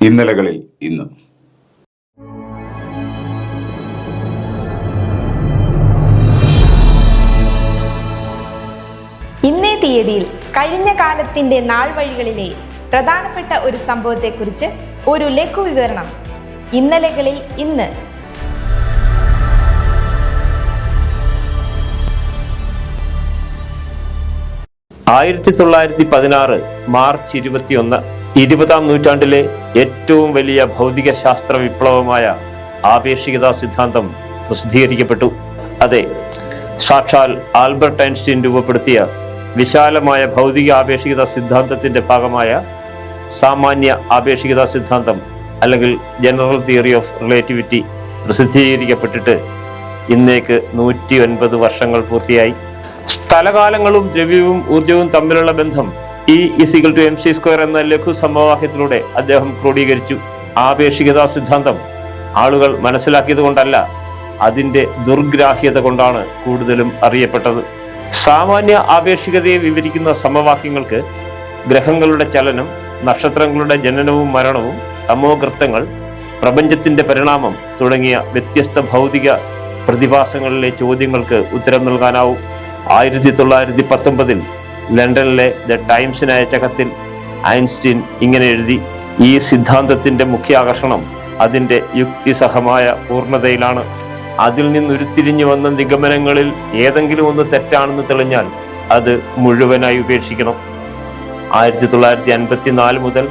ഇന്നലകളിൽ ഇന്ന്. ഇന്നേ തീയതിയിൽ കഴിഞ്ഞ കാലത്തിന്റെ നാൾ വഴികളിലെ പ്രധാനപ്പെട്ട ഒരു സംഭവത്തെക്കുറിച്ച് ഒരു ലഘു വിവരണം ഇന്നലകളിൽ ഇന്ന്. ആയിരത്തി തൊള്ളായിരത്തി പതിനാറ് മാർച്ച് ഇരുപത്തിയൊന്ന് ഇരുപതാം നൂറ്റാണ്ടിലെ ഏറ്റവും വലിയ ഭൗതിക ശാസ്ത്ര വിപ്ലവമായ ആപേക്ഷികതാ സിദ്ധാന്തം പ്രസിദ്ധീകരിക്കപ്പെട്ടു. അതെ സാക്ഷാൽ ആൽബർട്ട് ഐൻസ്റ്റീൻ രൂപപ്പെടുത്തിയ വിശാലമായ ഭൗതിക ആപേക്ഷികത സിദ്ധാന്തത്തിന്റെ ഭാഗമായ സാമാന്യ ആപേക്ഷികതാ സിദ്ധാന്തം അല്ലെങ്കിൽ ജനറൽ തിയറി ഓഫ് റിലേറ്റിവിറ്റി പ്രസിദ്ധീകരിക്കപ്പെട്ടിട്ട് ഇന്നേക്ക് നൂറ്റി ഒൻപത് വർഷങ്ങൾ പൂർത്തിയായി. സ്ഥലകാലങ്ങളും ദ്രവ്യവും ഊർജവും തമ്മിലുള്ള ബന്ധം ഇ ഇസികൾ ടു എം സി സ്ക്വയർ എന്ന ലഘു സമവാക്യത്തിലൂടെ അദ്ദേഹം ക്രോഡീകരിച്ചു. ആപേക്ഷികതാ സിദ്ധാന്തം. ആളുകൾ മനസ്സിലാക്കിയത് കൊണ്ടല്ല അതിന്റെ ദുർഗ്രാഹ്യത കൊണ്ടാണ് കൂടുതലും അറിയപ്പെട്ടത്. സാമാന്യ ആപേക്ഷികതയെ വിവരിക്കുന്ന സമവാക്യങ്ങൾക്ക് ഗ്രഹങ്ങളുടെ ചലനം നക്ഷത്രങ്ങളുടെ ജനനവും മരണവും തമോകൃത്തങ്ങൾ പ്രപഞ്ചത്തിന്റെ പരിണാമം തുടങ്ങിയ വ്യത്യസ്ത ഭൗതിക പ്രതിഭാസങ്ങളിലെ ചോദ്യങ്ങൾക്ക് ഉത്തരം നൽകാനാവും. ആയിരത്തി തൊള്ളായിരത്തി പത്തൊമ്പതിൽ ലണ്ടനിലെ ദ ടൈംസിന് അയച്ച കത്തിൽ ഐൻസ്റ്റീൻ ഇങ്ങനെ എഴുതി ഈ സിദ്ധാന്തത്തിന്റെ മുഖ്യ ആകർഷണം അതിന്റെ യുക്തിസഹമായ പൂർണതയിലാണ്. അതിൽ നിന്ന് ഉരുത്തിരിഞ്ഞു വന്ന നിഗമനങ്ങളിൽ ഏതെങ്കിലും ഒന്ന് തെറ്റാണെന്ന് തെളിഞ്ഞാൽ അത് മുഴുവനായി ഉപേക്ഷിക്കണം. ആയിരത്തി തൊള്ളായിരത്തി അൻപത്തി നാല് മുതൽ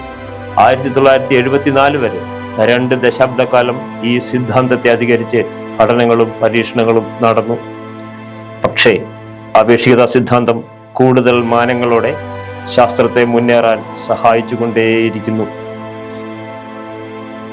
ആയിരത്തി തൊള്ളായിരത്തി എഴുപത്തിനാല് വരെ രണ്ട് ദശാബ്ദക്കാലം ഈ സിദ്ധാന്തത്തെ അധികരിച്ച് പഠനങ്ങളും പരീക്ഷണങ്ങളും നടന്നു. പക്ഷേ ആപേക്ഷികതാ സിദ്ധാന്തം കൂടുതൽ മാനങ്ങളോടെ ശാസ്ത്രത്തെ മുന്നേറാൻ സഹായിച്ചുകൊണ്ടേയിരിക്കുന്നു.